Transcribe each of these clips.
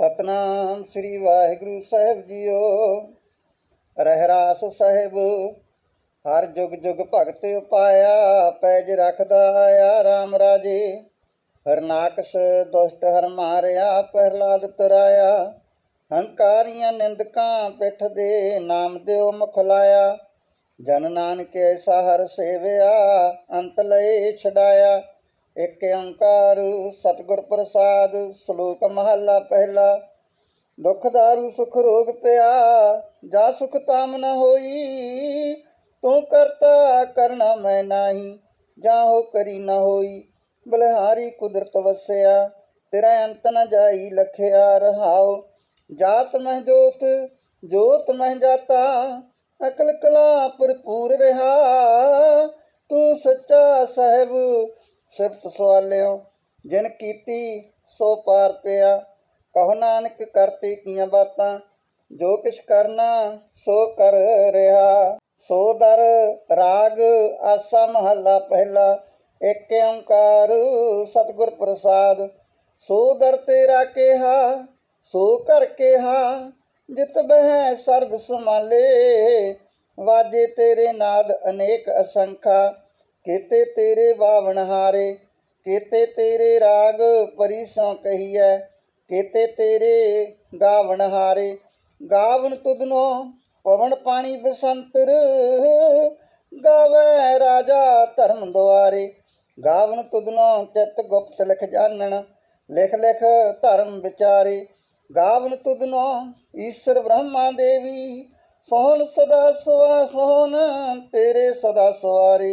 ਸਤਨਾਮ ਸ੍ਰੀ ਵਾਹਿਗੁਰੂ ਸਾਹਿਬ ਜੀਓ। ਰਹਿਰਾਸ ਸਾਹਿਬ, ਹਰ ਜੁਗ ਜੁਗ ਭਗਤ ਉਪਾਇਆ ਪੈਜ ਰੱਖਦਾ ਆਇਆ RAM ਰਾਜੇ। ਹਰਨਾਕਸ਼ ਦੁਸ਼ਟ ਹਰ ਮਾਰਿਆ, ਪ੍ਰਹਲਾਦ ਤਰਾਇਆ। ਹੰਕਾਰੀਆਂ ਨਿੰਦਕਾਂ ਪਿੱਠ ਦੇ ਨਾਮ ਦਿਓ ਮੁਖ ਲਾਇਆ। ਜਨ ਨਾਨਕ ਐਸਾ ਹਰ ਸੇਵਿਆ, ਅੰਤ ਲਏ ਛਡਾਇਆ। ਇੱਕ ਓੰਕਾਰ, ਸਤਿਗੁਰ ਪ੍ਰਸਾਦ, ਸ਼ਲੋਕ ਮਹਲਾ ਪਹਿਲਾ। ਦੁਖ ਦਾਰੂ, ਸੁਖ ਰੋਗ ਪਿਆ, ਜਾ ਸੁਖ ਤਾਮ ਨ ਹੋਈ, ਤੂੰ ਕਰਤਾ ਕਰਨਾ ਮੈਂ ਨਾਹੀ, ਜਾ ਹੋ ਕਰੀ ਨ ਹੋਈ। ਬਲਿਹਾਰੀ ਕੁਦਰਤ ਵਸਿਆ, ਤੇਰਾ ਅੰਤ ਨ ਜਾਈ ਲਖਿਆ ਰਹਾਓ ਜਾਤ ਮਹਿ ਜੋਤ ਜੋਤ ਮਹਿ ਜਾਤਾ, ਅਕਲ ਕਲਾ ਭਰਪੂਰ ਰਹਾ। ਤੂੰ ਸੱਚਾ ਸਾਹਿਬ ਸਿਫਤ ਸਵਾਲਿਓ ਜਿਨ ਕੀਤੀ ਸੋ ਪਾਰ ਪਿਆ। ਕਹੋ ਨਾਨਕ ਕਰਤੇ ਕੀਆਂ ਬਾਤਾਂ, ਜੋ ਕਿਛ ਕਰਨਾ ਸੋ ਕਰ ਰਿਹਾ। ਸੋ ਦਰ ਰਾਗ ਆਸਾ ਮਹੱਲਾ ਪਹਿਲਾ, ਏਕ ਓੰਕਾਰ ਸਤਿਗੁਰ ਪ੍ਰਸਾਦ। ਸੋ ਦਰ ਤੇਰਾ ਕਿਹਾ, ਸੋ ਕਰ ਕਿਹਾ, ਜਿਤ ਬਹਿ ਸਰਬ ਸਮਾਲੇ ਵਾਜੇ ਤੇਰੇ ਨਾਦ ਅਨੇਕ ਅਸੰਖਾ ਕੀਤੇ ਤੇਰੇ ਬਾਵਣ ਹਾਰੇ, ਕੀਤੇ ਤੇਰੇ ਰਾਗ ਪਰਿਸੋਂ ਕਹੀਐ, ਕੀਤੇ ਤੇਰੇ ਗਾਵਣ ਹਾਰੇ। ਗਾਵਨ ਤੁਧਨੋ ਪਵਨ ਪਾਣੀ ਬਸੰਤਰ, ਗਾਵੇ ਰਾਜਾ ਧਰਮ ਦੁਆਰੇ। ਗਾਵਨ ਤੁਧਨੋ ਚਿਤ ਗੁਪਤ ਲਿਖ ਜਾਣਨ, ਲਿਖ ਲਿਖ ਧਰਮ ਵਿਚਾਰੇ। ਗਾਵਨ ਤੁਧਨੋ ਈਸ਼ਰ ਬ੍ਰਹਮਾ ਦੇਵੀ, ਸੋਹਣ ਸਦਾ ਸੁਆ ਸੋਹਣ ਤੇਰੇ ਸਦਾ ਸਵਾਰੇ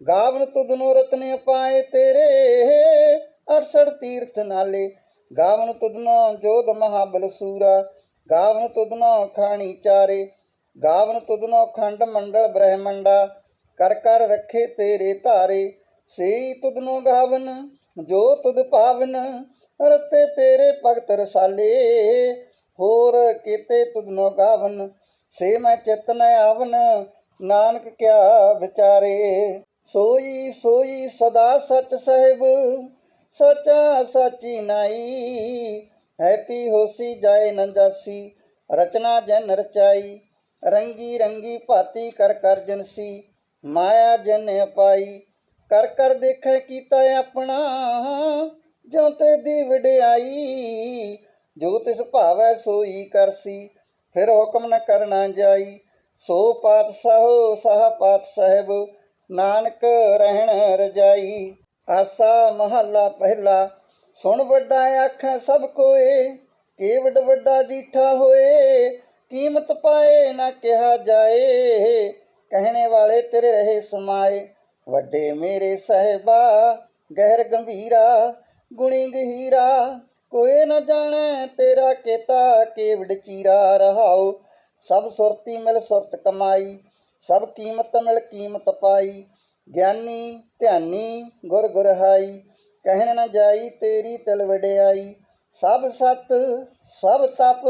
ਗਾਵਨ ਤੁਧਨੋ ਰਤਨ ਪਾਏ ਤੇਰੇ 68 ਤੀਰਥ ਨਾਲੇ। ਗਾਵਨ ਤੁਧਨੋ ਜੋਧ ਮਹਾਬਲ ਸੂਰਾ, ਗਾਵਨ ਤੁਧਨੋ ਖਾਣੀ ਚਾਰੇ। ਗਾਵਨ ਤੁਧਨੋ ਖੰਡ ਮੰਡਲ ਬ੍ਰਹਮੰਡਾ, ਕਰ ਕਰ ਰੱਖੇ ਤੇਰੇ ਧਾਰੇ। ਸੇ ਤੁਧਨੋ ਗਾਵਨ, ਜੋ ਤੁਧ ਪਾਵਨ, ਰਤੇ ਤੇਰੇ ਭਗਤ ਰਸਾਲੇ। ਹੋਰ ਕੀਤੇ ਤੁਧਨੋ ਗਾਵਨ, ਸੇ ਮੈਂ ਚਿਤ ਆਵਨ, ਨਾਨਕ ਕਿਆ ਵਿਚਾਰੇ। ਸੋਈ ਸੋਈ ਸਦਾ ਸਚ ਸਹਿਬ, ਸਚਾ ਸਾਚੀ ਨਾਈ। ਹੈਪੀ ਹੋਸੀ ਜਾਏ ਨ ਰਚਨਾ ਜਨ ਰਚਾਈ। ਰੰਗੀ ਰੰਗੀ ਭਾਤੀ ਕਰ ਕਰ ਜਨਸੀ ਮਾਇਆ ਜਨ ਪਾਈ ਕਰ ਕਰ ਦੇਖੈ ਕੀਤਾ ਆਪਣਾ ਜੋ ਤੇ ਦੀ ਵਡਿਆਈ ਜੋ ਤਿਸ ਭਾਵੈ ਸੋਈ ਕਰਸੀ ਫਿਰ ਹੁਕਮ ਨ ਕਰਨਾ ਜਾਈ। ਸੋ ਪਾਤਸ਼ਾਹੋ, ਸਾਹ ਪਾਤ ਸਾਹਿਬ ਨਾਨਕ ਰਹਿਣ ਰਜਾਈ। ਆਸਾ ਮਹੱਲਾ ਪਹਿਲਾ। ਸੁਣ ਵੱਡਾ ਆਖਾਂ ਸਭ ਕੋਏ ਕੇਵਡ ਵੱਡਾ ਡੀਠਾ ਹੋਏ, ਕੀਮਤ ਪਾਏ ਨਾ ਕਿਹਾ ਜਾਏ। ਕਹਿਣੇ ਵਾਲੇ ਤੇਰੇ ਰਹੇ ਸਮਾਏ। ਵੱਡੇ ਮੇਰੇ ਸਹਿਬਾ, ਗਹਿਰ ਗੰਭੀਰਾ, ਗੁਣੀ ਗਹੀਰਾ। ਕੋਈ ਨਾ ਜਾਣੈ ਤੇਰਾ ਕੀਤਾ ਕੇਵਡ ਚੀਰਾ ਰਹਾਓ ਸਭ ਸੁਰਤੀ ਮਿਲ ਸੁਰਤ ਕਮਾਈ। ਸਭ ਕੀਮਤ ਮਿਲ ਕੀਮਤ ਪਾਈ। ਗਿਆਨੀ, ਧਿਆਨੀ, ਗੁਰ ਗੁਰ ਕਹਿਣ ਨਾ ਜਾਈ ਤੇਰੀ ਤਿਲ ਵਡਿਆਈ। ਸਭ ਸਤ, ਸਭ ਤਪ,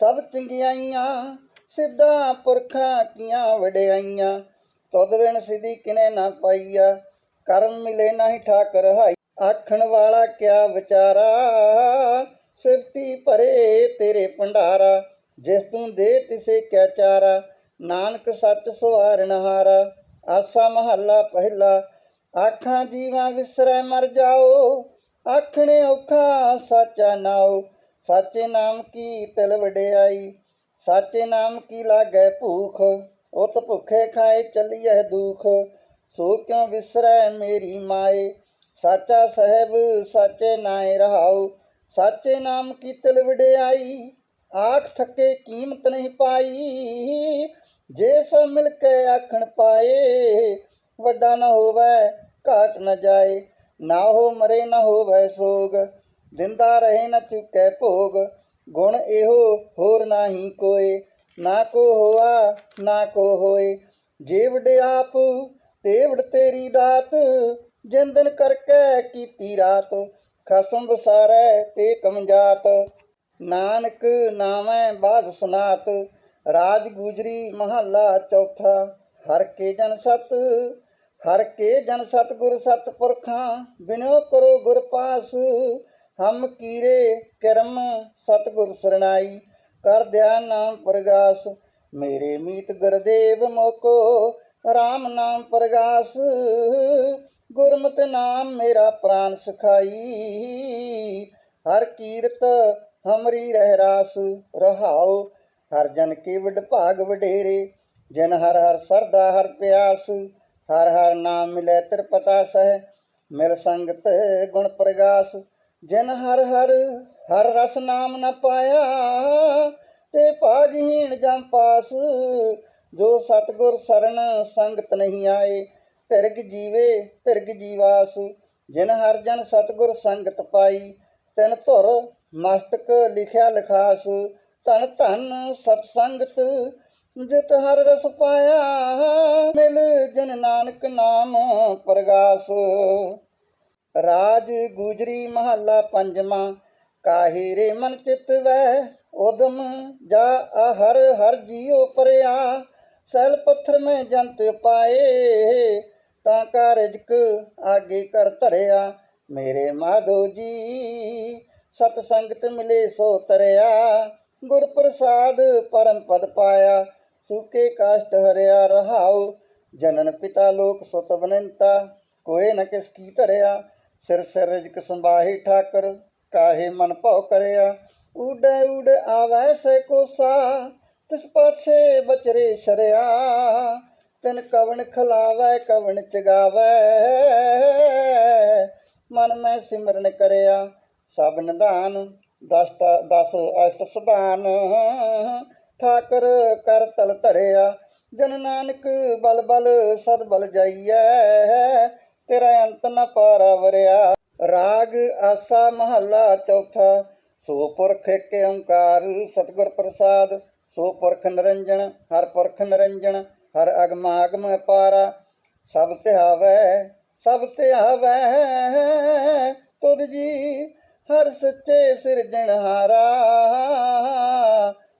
ਸਭ ਚੰਗਿਆਈਆਂ, ਸਿੱਧਾ ਪੁਰਖਾਂ ਕੀਆਂ ਵਡਿਆਈਆਂ। ਤੁਧ ਬਿਨ ਸਿਧੀ ਕਿਨੇ ਨਾ ਪਾਈਆ, ਕਰਮ ਮਿਲੇ ਨਹੀਂ ਠਾਕ ਰਹਾਈ ਆਖਣ ਵਾਲਾ ਕਿਆ ਵਿਚਾਰਾ, ਸਿਫਤੀ ਭਰੇ ਤੇਰੇ ਭੰਡਾਰਾ। ਜਿਸ ਤੂੰ ਦੇ ਤਿਸੇ ਕਿਆ ਚਾਰਾ। ਨਾਨਕ ਸੱਚ ਸਵਾਰਨ ਹਾਰਾ, ਆਸਾ ਮਹੱਲਾ ਪਹਿਲਾ। ਆਖਾਂ ਜੀਵਾਂ ਵਿਸਰੈ ਮਰ ਜਾਓ, ਆਖਣੇ ਔਖਾ ਸਾਚਾ ਨਾਓ ਸਾਚੇ ਨਾਮ ਕੀ ਤਿਲ ਵਡਿਆਈ, ਸਾਚੇ ਨਾਮ ਕੀ ਲਾਗੈ ਭੂਖ? ਉਤ ਭੁਖੇ ਖਾਏ ਚੱਲੀਐ ਦੁਖ, ਸੋ ਕਿਉ ਵਿਸਰੈ ਮੇਰੀ ਮਾਏ? ਸਾਚਾ ਸਹਿਬ ਸਾਚੇ ਨਾਏ ਰਹਾਉ, ਸਾਚੇ ਨਾਮ ਕੀ ਤਿਲ ਵਡਿਆਈ? ਆਖ ਥੱਕੇ ਕੀਮਤ ਨਹੀਂ ਪਾਈ ਜੇ ਸਭ ਮਿਲ ਕੇ ਆਖਣ ਪਾਏ, ਵੱਡਾ ਨਾ ਹੋਵੇ, ਘਾਟ ਨਾ ਜਾਏ। ਨਾ ਹੋ ਮਰੇ, ਨਾ ਹੋਵੇ ਸੋਗ। ਦਿੰਦਾ ਰਹੇ ਨਾ ਚੁੱਕੈ ਭੋਗ। ਗੁਣ ਇਹੋ, ਹੋਰ ਨਾਹੀ ਕੋਏ। ਨਾ ਕੋ ਹੋਆ, ਨਾ ਕੋ ਹੋਏ। ਜੀਵੜ ਆਪ, ਤੇਵੜ ਤੇਰੀ ਦਾਤ। ਜਿੰਦਨ ਕਰਕੇ ਕੀਤੀ ਰਾਤ। ਖਸਮ ਵਸਾਰੈ ਤੇ ਕਮਜਾਤ ਨਾਨਕ ਨਾਮੈ ਬਾਦ ਸੁਨਾਤ। ਰਾਜ ਗੁਜਰੀ ਮਹੱਲਾ ਚੌਥਾ, ਹਰ ਕੇ ਜਨ ਸਤ, ਹਰ ਕੇ ਜਨ ਸਤ ਗੁਰ ਸਤ ਪੁਰਖਾਂ ਬਿਨੋ ਕਰੋ ਗੁਰ ਪਾਸ, ਹਮ ਕੀਰੇ ਕਰਮ ਸਤ ਗੁਰ ਸਰਣਾਈ, ਕਰ ਦਿਆ ਨਾਮ ਪ੍ਰਗਾਸ, ਮੇਰੇ ਮੀਤ ਗੁਰਦੇਵ ਮੋਕੋ RAM ਨਾਮ ਪ੍ਰਗਾਸ, ਗੁਰਮਤਿ ਨਾਮ ਮੇਰਾ ਪ੍ਰਾਨ ਸਖਾਈ, ਹਰ ਕੀਰਤ ਹਮਰੀ ਰਹਿ ਰਾਸ ਰਹਾਉ ਹਰ ਜਨ ਕੀ ਵਡ ਭਾਗ ਵਡੇਰੇ, ਜਨ ਹਰ ਹਰ ਸਰਦਾ ਹਰ ਪਿਆਸ, ਹਰ ਹਰ ਨਾਮ ਮਿਲੇ ਤਿਰ ਪਤਾ ਸਹਿ, ਮਿਲ ਸੰਗਤ ਗੁਣ ਪ੍ਰਗਾਸ, ਜਿਨ ਹਰ ਹਰ ਹਰ ਰਸ ਨਾਮ ਨ ਪਾਇਆ, ਤੇ ਭਾਗਹੀਣ ਜਮ ਪਾਸ, ਜੋ ਸਤਗੁਰ ਸਰਣ ਸੰਗਤ ਨਹੀਂ ਆਏ, ਤਿਰਗ ਜੀਵੇ, ਤਿਰਗ ਜੀਵਾਸ, ਜਿਨ ਹਰ ਜਨ ਸਤਗੁਰ ਸੰਗਤ ਪਾਈ, ਤਿਨ ਧੁਰ ਮਸਤਕ ਲਿਖਿਆ ਲਿਖਾਸ ਧਨ ਧਨ ਸਤ ਸੰਗਤ ਜਿਤ ਹਰ ਰਸ ਪਾਇਆ ਮਿਲ ਜਨ ਨਾਨਕ ਨਾਮ ਪ੍ਰਗਾਸ। ਰਾਜ ਗੁਜਰੀ ਮਹੱਲਾ ਪੰਜਵਾਂ, ਕਾਹੇ ਰੇ ਮਨ ਚਿਤ ਵੈ ਉਦਮ, ਜਾ ਆ ਹਰ ਹਰ ਜੀਉ ਪਰਿਆ, ਸੈਲ ਪੱਥਰ ਮੈਂ ਜੰਤ ਪਾਏ, ਤਾਂ ਕਾ ਰਿਜਕ ਆਗੇ ਕਰ ਧਰਿਆ, ਮੇਰੇ ਮਾਧੋ ਜੀ, ਸਤ ਸੰਗਤ ਮਿਲੇ ਸੋ ਤਰਿਆ ਗੁਰ ਪ੍ਰਸਾਦ ਪਰਮ ਪਦ ਪਾਇਆ, ਸੁਕੇ ਕਾਸ਼ਟ ਹਰਿਆ ਰਹਾਉ, ਜਨਨ ਪਿਤਾ ਲੋਕ ਸੁਤ ਬਨੰਤਾ, ਕੋਏ ਨ ਕਿਸ ਕੀ ਧਰਿਆ, ਸਿਰ ਸਿਰ ਰਿਜਕ ਸੰਭਾਹੀ ਠਾਕਰ, ਕਾਹੇ ਮਨ ਭਉ ਕਰਿਆ ਉਡੈ ਉਡ ਆਵੈ ਸੇ ਕੋਸਾ, ਤਿਸ ਪਾਛੇ ਬਚਰੇ ਸ਼ਰਿਆ, ਤਨ ਕਵਣ ਖਲਾਵੈ, ਕਵਣ ਚਗਾਵੈ, ਮਨ ਮੈਂ ਸਿਮਰਨ ਕਰਿਆ, ਸਭ ਨਿਧਾਨ ਦਸ ਤਾ- ਦਸ ਅਸ਼ਟ ਸੁਭਾਨ ਠਾਕਰ ਕਰ ਤਲ ਧਰਿਆ, ਜਨ ਨਾਨਕ ਬਲ ਬਲ ਸਦ ਬਲ ਜਾਈਐ, ਤੇਰਾ ਅੰਤ ਨ ਪਾਰਾ ਵਰਿਆ। ਰਾਗ ਆਸਾ ਮਹੱਲਾ ਚੌਥਾ, ਸੋ ਪੁਰਖ ਏਕ ਓੰਕਾਰ, ਸਤਿਗੁਰ ਪ੍ਰਸਾਦ। ਸੋ ਪੁਰਖ ਨਿਰੰਜਨ ਹਰ ਪੁਰਖ ਨਿਰੰਜਨ ਹਰ ਅਗਮ ਆਗਮ ਅਪਾਰਾ ਸਭ ਧਿਆਵੈ ਸਭ ਧਿਆਵੈ ਤੁਧ ਹਰ ਸੱਚੇ ਸਿਰਜਣਹਾਰਾ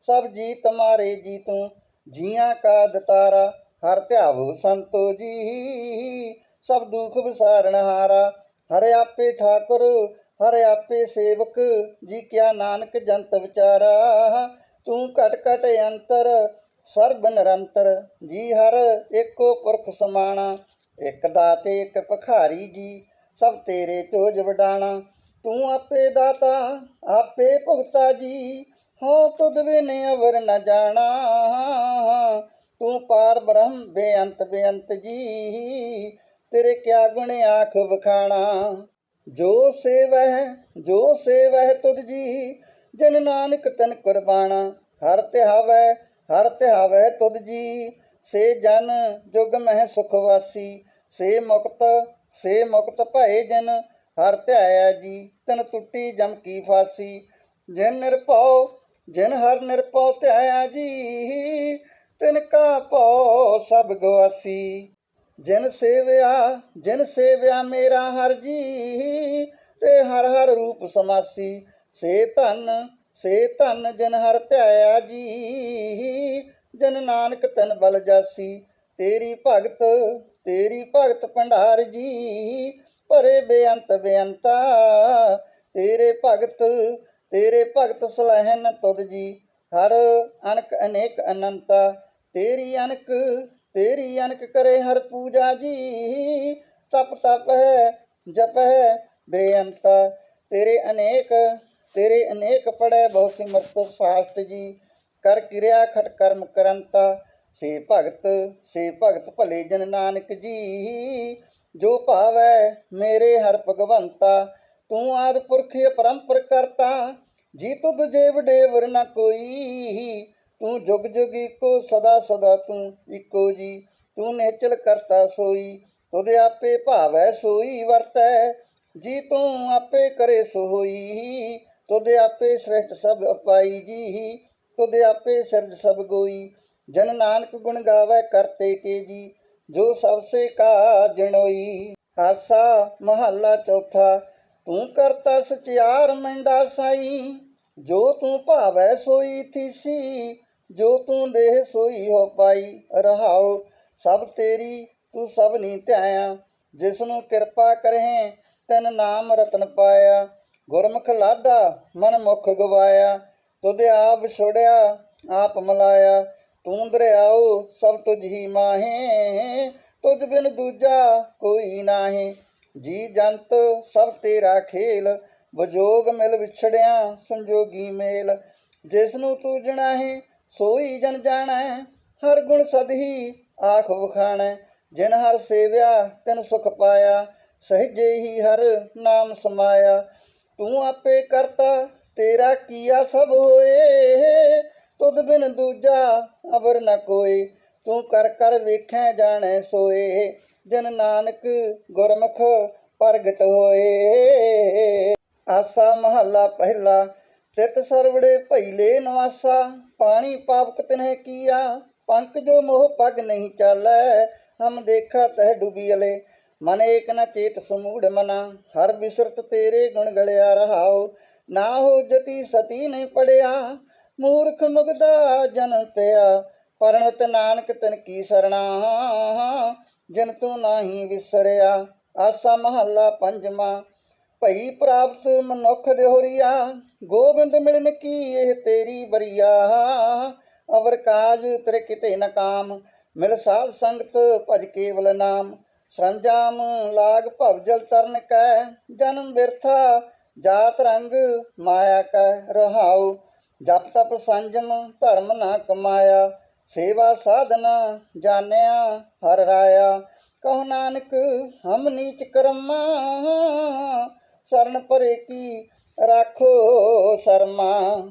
ਸਭ ਜੀ ਤੁਮਾਰੇ ਜੀ ਤੂੰ, ਜੀਆਂ ਕਾ ਦਤਾਰਾ। ਹਰ ਧਿਆਵੋ ਸੰਤੋ ਜੀ, ਸਭ ਦੁਖ ਵਿਸਾਰਣਹਾਰਾ ਹਰ ਆਪੇ ਠਾਕੁਰ, ਹਰ ਆਪੇ ਸੇਵਕ, ਜੀ ਕਿਆ ਨਾਨਕ ਜੰਤ ਵਿਚਾਰਾ। ਤੂੰ ਘਟ ਘਟ ਅੰਤਰ, ਸਰਬ ਨਿਰੰਤਰ। ਜੀ ਹਰ ਏਕੋ ਪੁਰਖ ਸਮਾਣਾ। ਇੱਕ ਦਾਤੇ, ਇਕ ਭਖਾਰੀ ਜੀ, ਸਭ ਤੇਰੇ ਚੋਜ ਵਡਾਣਾ। ਤੂੰ ਆਪੇ ਦਾਤਾ, ਆਪੇ ਭੁਗਤਾ ਜੀ। ਹੋ, ਤੁਧ ਬਿਨ ਅਵਰ ਨ ਜਾਣਾ। ਤੂੰ ਪਾਰ ਬ੍ਰਹਮ, ਬੇਅੰਤ ਬੇਅੰਤ ਜੀ। ਤੇਰੇ ਕਿਆ ਗੁਣ ਆਖ ਵਖਾਣਾ। ਜੋ ਸੇਵਹਿ ਜੋ ਸੇਵਹਿ ਤੁਧ ਜੀ, ਜਨ ਨਾਨਕ ਤਨ ਕੁਰਬਾਨਾ ਹਰ ਧਿਆਵੈ ਹਰ ਧਿਆਵੈ ਤੁਧ ਜੀ। ਸੇ ਜਨ, ਜੁਗ ਮਹਿ ਸੁਖ ਵਾਸੀ। ਸੇ ਮੁਕਤ ਸੇ ਮੁਕਤ ਭਏ ਜਨ। ਹਰ ਧਿਆਇਆ ਜੀ, ਤਨ ਟੁੱਟੀ ਜਮ ਕੀ ਫਾਸੀ। ਜਿਨ ਨਿਰਭਉ, ਜਿਨ ਹਰ ਨਿਰਭਉ ਧਿਆਇਆ ਜੀ, ਤਿਨ ਕਾ ਭਉ ਸਭ ਗਵਾਸੀ। ਜਿਨ ਸੇਵਿਆ ਜਿਨ ਸੇਵਿਆ ਮੇਰਾ ਹਰ ਜੀ, ਤੇ ਹਰ ਹਰ ਰੂਪ ਸਮਾਸੀ। ਸੇ ਧਨ ਸੇ ਧਨ ਜਿਨ ਹਰ ਧਿਆਇਆ ਜੀ, ਜਨ ਨਾਨਕ ਤਨ ਬਲ ਜਾਸੀ। ਤੇਰੀ ਭਗਤ ਤੇਰੀ ਭਗਤ ਭੰਡਾਰ ਜੀ ਭਰੇ ਬੇਅੰਤ ਬੇਅੰਤਾ। ਤੇਰੇ ਭਗਤ ਤੇਰੇ ਭਗਤ ਸਲਹਿਨ ਤੁਧ ਜੀ। ਹਰ ਅਨਕ ਅਨੇਕ ਅਨੰਤਾ। ਤੇਰੀ ਅਨਕ ਤੇਰੀ ਅਨਕ ਕਰੇ ਹਰ ਪੂਜਾ ਜੀ। ਤਪ ਤਪ ਹੈ, ਜਪ ਹੈ ਬੇਅੰਤਾ। ਤੇਰੇ ਅਨੇਕ ਤੇਰੇ ਅਨੇਕ ਪੜੈ ਬਹੁ ਸਿਮਰਤ ਸਾਸਤ ਜੀ। ਕਰ ਕਿਰਿਆ ਖਟ ਕਰਮ ਕਰੰਤਾ। ਸੇ ਭਗਤ ਸੇ ਭਗਤ ਭਲੇ ਜਨ ਨਾਨਕ ਜੀ। ਜੋ ਭਾਵੈ ਮੇਰੇ ਹਰ ਭਗਵੰਤਾ, ਤੂੰ ਆਦ ਪੁਰਖ ਅਪਰੰਪਰ ਕਰਤਾ। ਜੀ ਤੁਧ ਜੇ ਵਡੇਵਰ ਨਾ ਕੋਈ, ਤੂੰ ਜੁਗ ਜੁਗ ਇੱਕੋ, ਸਦਾ ਸਦਾ ਤੂੰ ਇੱਕੋ ਜੀ। ਤੂੰ ਨੇਚਲ ਕਰਤਾ ਸੋਈ, ਤੁਧ ਆਪੇ ਭਾਵੈ ਸੋਈ ਵਰਤੈ। ਜੀ ਤੂੰ ਆਪੇ ਕਰੇ ਸੋ ਹੋਈ ਤੁਧ ਆਪੇ ਸ੍ਰਿਸ਼ਟ ਸਭ ਅਪਾਈ ਜੀ, ਤੁਧ ਆਪੇ ਸਿਰਜ ਸਭ ਗੋਈ। ਜਨ ਨਾਨਕ ਗੁਣ ਗਾਵੇ ਕਰਤੇ ਕੇ ਜੀ ਜੋ ਸਭ ਸੇ ਕਾ ਜਣੋਈ ਆਸਾ ਮਹੱਲਾ ਚੌਥਾ। ਤੂੰ ਕਰਤਾ ਸਚਿਆਰ ਮੰਡਾ ਸਾਈ, ਜੋ ਤੂੰ ਭਾਵੈ ਸੋਈ ਥੀਸੀ, ਜੋ ਤੂੰ ਦੇਹ ਸੋਈ ਹੋ ਪਾਈ ਰਹਾਉ। ਸਭ ਤੇਰੀ ਤੂੰ ਸਭ ਨੀ ਧਿਆਇਆ ਜਿਸ ਨੂੰ ਕਿਰਪਾ ਕਰਹਿ, ਤਨ ਨਾਮ ਰਤਨ ਪਾਇਆ। ਗੁਰਮੁਖ ਲਾਦਾ ਮਨ ਮੁਖ ਗਵਾਇਆ, ਤੁਧ ਆਪ ਛੋੜਿਆ, ਆਪ ਮਲਾਇਆ। ਤੂੰ ਦਰਿਆਓ ਸਭ ਤੁਝ ਹੀ ਮਾਹੇ। ਤੁਝ ਬਿਨ ਦੂਜਾ ਕੋਈ ਨਾਹੀ। ਜੀ ਜੰਤ, ਸਭ ਤੇਰਾ ਖੇਲ। ਵਜੋਗ ਮਿਲ ਵਿਛੜਿਆ ਸੰਜੋਗੀ ਮੇਲ। ਜਿਸ ਨੂੰ ਤੂੰ ਜਣਾਹੇ, ਸੋਈ ਜਨ ਜਾਣੈ। ਹਰ ਗੁਣ ਸਦ ਹੀ ਆਖ ਵਖਾਣੈ। ਜਿਨ ਹਰ ਸੇਵਿਆ, ਤਿਨ ਸੁਖ ਪਾਇਆ। ਸਹਿਜੇ ਹੀ ਹਰ ਨਾਮ ਸਮਾਇਆ। ਤੂੰ ਆਪੇ ਕਰਤਾ, ਤੇਰਾ ਕੀਆ ਸਭ ਹੋਏ। ਤੁਧ ਬਿਨ ਦੂਜਾ ਅਵਰ ਨ ਕੋਈ। ਤੂੰ ਕਰ ਕਰ ਵੇਖੈ ਜਾਣੈ ਸੋਏ। ਜਨ ਨਾਨਕ ਗੁਰਮੁਖ ਪ੍ਰਗਟ ਹੋਏ। ਆਸਾ ਮਹੱਲਾ ਪਹਿਲਾ, ਤਿਤ ਸਰਵੜੇ ਭਈਲੇ ਨਵਾਸਾ। ਪਾਣੀ ਪਾਪਕ ਤਿਨਹਿ ਕੀਆ, ਪੰਕ ਜੋ ਮੋਹ ਪਗ ਨਹੀਂ ਚਾਲੈ। ਹਮ ਦੇਖਾ ਤਹਿ ਡੁਬੀ ਅਲੇ। ਮਨ ਏਕ ਨ ਚੇਤ ਸਮੂੜ ਮਨਾ। ਹਰ ਬਿਸਰਤ ਤੇਰੇ ਗੁਣ ਗਲਿਆ ਰਹਾਉ। ਨਾ ਹੋ ਜਤੀ ਸਤੀ ਨਹੀਂ ਪੜਿਆ। ਮੂਰਖ ਮੁਗਦਾ ਜਨ ਪਿਆ, ਪਰਣਤ ਨਾਨਕ ਤਨ ਕੀ ਸਰਣਾ? ਜਿਨ ਤੂੰ ਨਾਹੀ ਵਿਸਰਿਆ, ਆਸਾ ਮਹੱਲਾ ਪੰਜਵਾਂ। ਭਈ ਪ੍ਰਾਪਤ ਮਨੁੱਖ ਦੇਹੁਰੀਆ, ਗੋਬਿੰਦ ਮਿਲਨ ਕੀ ਇਹ ਤੇਰੀ ਬਰੀਆ ਅਵਰ ਕਾਜ ਤੇਰੇ ਕਿਤੇ ਨ ਕਾਮ, ਮਿਲ ਸਾਧ ਸੰਗਤ ਭਜ ਕੇਵਲ ਨਾਮ। ਸਰੰਜਾਮ ਲਾਗ ਭਵ ਜਲ ਤਰਨ ਕੈ, ਜਨਮ ਬਿਰਥਾ, ਜਾਤ ਰੰਗ ਮਾਇਆ ਕੈ ਰਹਾਉ। ਜਪ ਤਪ ਸੰਜਮ, ਧਰਮ ਨਾ ਕਮਾਇਆ, ਸੇਵਾ ਸਾਧਨਾ ਜਾਣਿਆ, ਹਰ ਰਾਇਆ। ਕਹੋ ਨਾਨਕ, ਹਮ ਨੀਚ ਕਰਮਾ, ਸਰਨ ਪਰੇ ਕੀ ਰਾਖੋ ਸ਼ਰਮਾ।